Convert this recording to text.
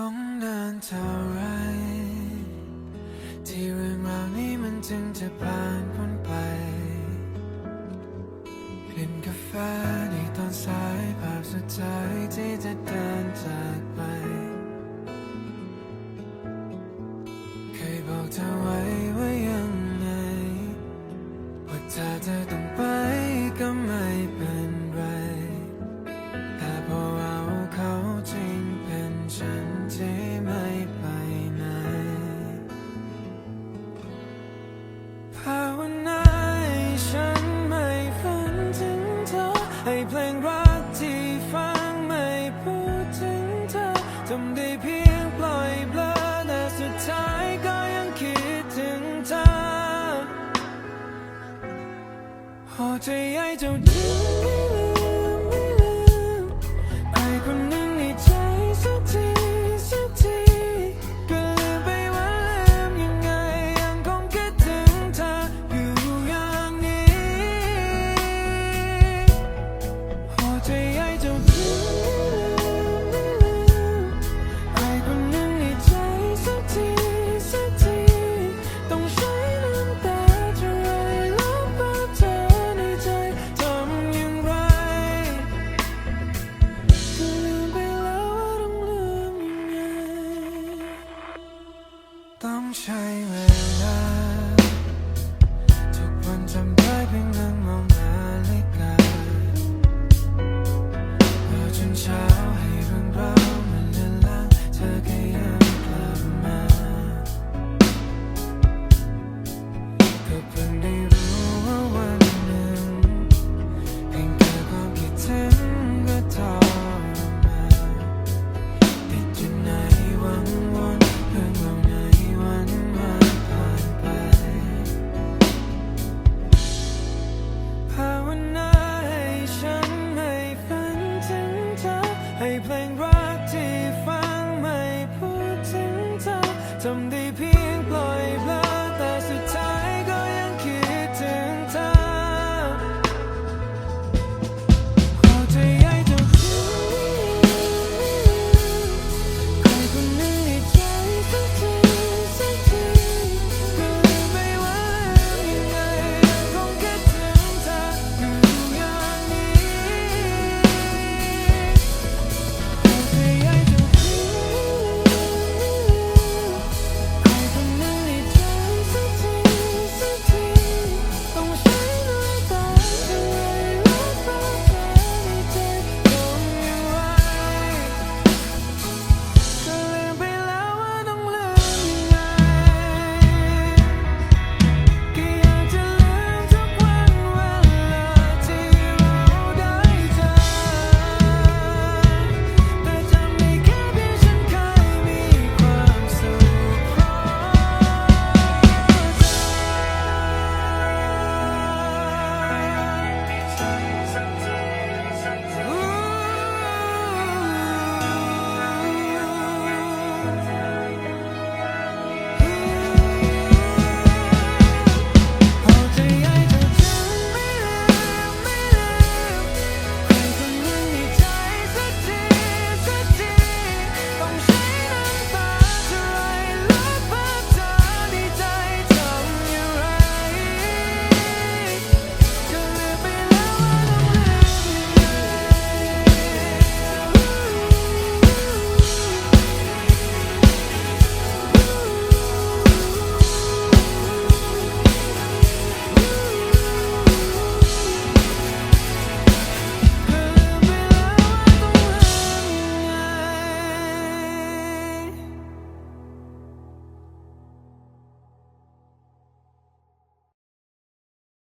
ต้องเดินเท่าไร ที่เรื่องราวนี้มันจึงจะผ่านพ้นไปกลิ่นกาแฟในตอนสายภาพสุดท้ายที่จะเดินจากไป เคยบอกเธอ กที่ฟังไม่พูดถึงเธอทำได้เพียงปล่อยเบลอแต่สุดท้ายก็ยังคิดถึงเธอพอใจให้เจ้าทิ้ง sunshine.